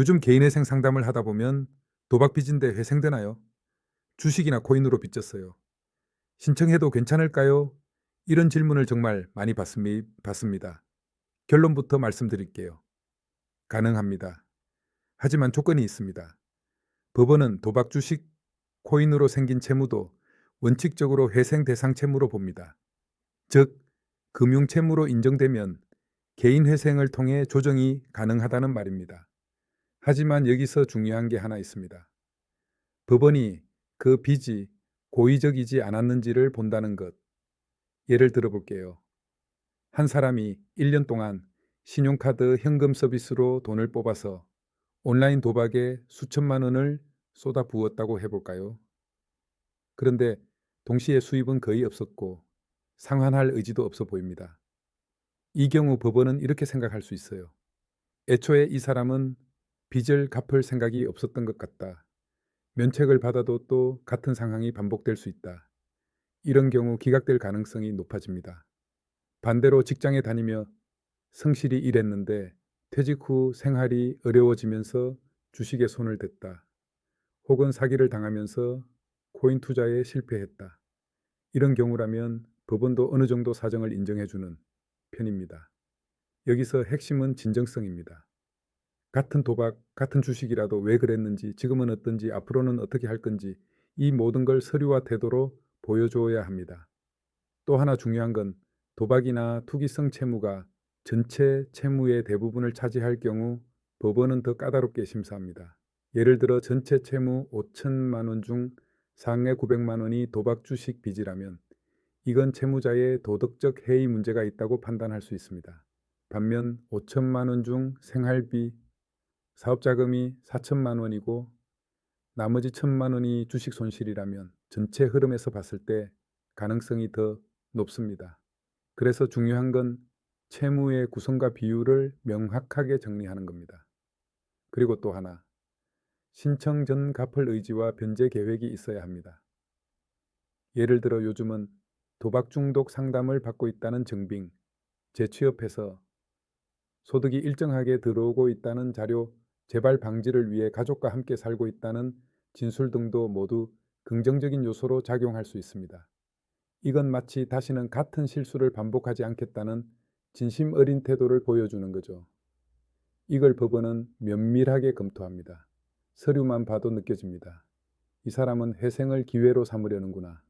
요즘 개인회생 상담을 하다 보면 도박 빚인데 회생되나요? 주식이나 코인으로 빚졌어요. 신청해도 괜찮을까요? 이런 질문을 정말 많이 받습니- 받습니다. 결론부터 말씀드릴게요. 가능합니다. 하지만 조건이 있습니다. 법원은 도박 주식, 코인으로 생긴 채무도 원칙적으로 회생 대상 채무로 봅니다. 즉, 금융 채무로 인정되면 개인 회생을 통해 조정이 가능하다는 말입니다. 하지만 여기서 중요한 게 하나 있습니다. 법원이 그 빚이 고의적이지 않았는지를 본다는 것. 예를 들어 볼게요. 한 사람이 1년 동안 신용카드 현금 서비스로 돈을 뽑아서 온라인 도박에 수천만 원을 쏟아 부었다고 해볼까요? 그런데 동시에 수입은 거의 없었고 상환할 의지도 없어 보입니다. 이 경우 법원은 이렇게 생각할 수 있어요. 애초에 이 사람은 빚을 갚을 생각이 없었던 것 같다. 면책을 받아도 또 같은 상황이 반복될 수 있다. 이런 경우 기각될 가능성이 높아집니다. 반대로 직장에 다니며 성실히 일했는데 퇴직 후 생활이 어려워지면서 주식에 손을 댔다. 혹은 사기를 당하면서 코인 투자에 실패했다. 이런 경우라면 법원도 어느 정도 사정을 인정해주는 편입니다. 여기서 핵심은 진정성입니다. 같은 도박, 같은 주식이라도 왜 그랬는지, 지금은 어떤지, 앞으로는 어떻게 할 건지 이 모든 걸 서류와 태도로 보여줘야 합니다. 또 하나 중요한 건 도박이나 투기성 채무가 전체 채무의 대부분을 차지할 경우 법원은 더 까다롭게 심사합니다. 예를 들어 전체 채무 5천만 원 중 상해 900만 원이 도박 주식 빚이라면 이건 채무자의 도덕적 해이 문제가 있다고 판단할 수 있습니다. 반면 5천만 원 중 생활비, 사업 자금이 4천만 원이고 나머지 천만 원이 주식 손실이라면 전체 흐름에서 봤을 때 가능성이 더 높습니다. 그래서 중요한 건 채무의 구성과 비율을 명확하게 정리하는 겁니다. 그리고 또 하나, 신청 전 갚을 의지와 변제 계획이 있어야 합니다. 예를 들어 요즘은 도박 중독 상담을 받고 있다는 증빙, 재취업해서 소득이 일정하게 들어오고 있다는 자료, 재발 방지를 위해 가족과 함께 살고 있다는 진술 등도 모두 긍정적인 요소로 작용할 수 있습니다. 이건 마치 다시는 같은 실수를 반복하지 않겠다는 진심 어린 태도를 보여주는 거죠. 이걸 법원은 면밀하게 검토합니다. 서류만 봐도 느껴집니다. 이 사람은 회생을 기회로 삼으려는구나.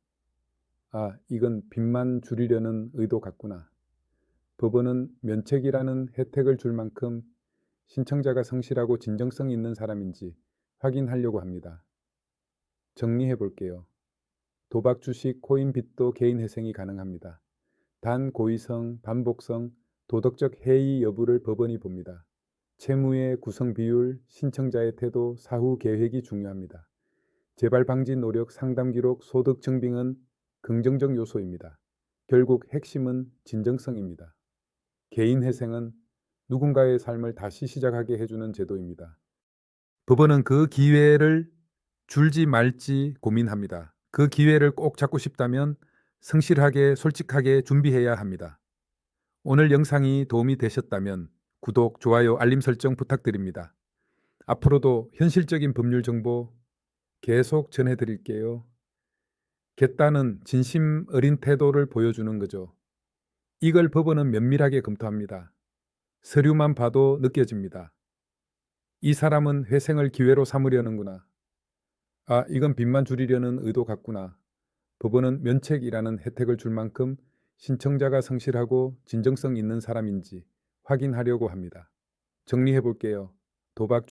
아, 이건 빚만 줄이려는 의도 같구나. 법원은 면책이라는 혜택을 줄 만큼 신청자가 성실하고 진정성 있는 사람인지 확인하려고 합니다. 정리해 볼게요. 도박 주식 코인 빚도 개인 회생이 가능합니다. 단 고의성, 반복성, 도덕적 해이 여부를 법원이 봅니다. 채무의 구성 비율, 신청자의 태도, 사후 계획이 중요합니다. 재발 방지 노력, 상담 기록, 소득 증빙은 긍정적 요소입니다. 결국 핵심은 진정성입니다. 개인 회생은 누군가의 삶을 다시 시작하게 해주는 제도입니다. 법원은 그 기회를 줄지 말지 고민합니다. 그 기회를 꼭 잡고 싶다면 성실하게 솔직하게 준비해야 합니다. 오늘 영상이 도움이 되셨다면 구독, 좋아요, 알림 설정 부탁드립니다. 앞으로도 현실적인 법률 정보 계속 전해드릴게요. 겠다는 진심 어린 태도를 보여주는 거죠. 이걸 법원은 면밀하게 검토합니다. 서류만 봐도 느껴집니다. 이 사람은 회생을 기회로 삼으려는구나. 아, 이건 빚만 줄이려는 의도 같구나. 법원은 면책이라는 혜택을 줄 만큼 신청자가 성실하고 진정성 있는 사람인지 확인하려고 합니다. 정리해 볼게요. 도박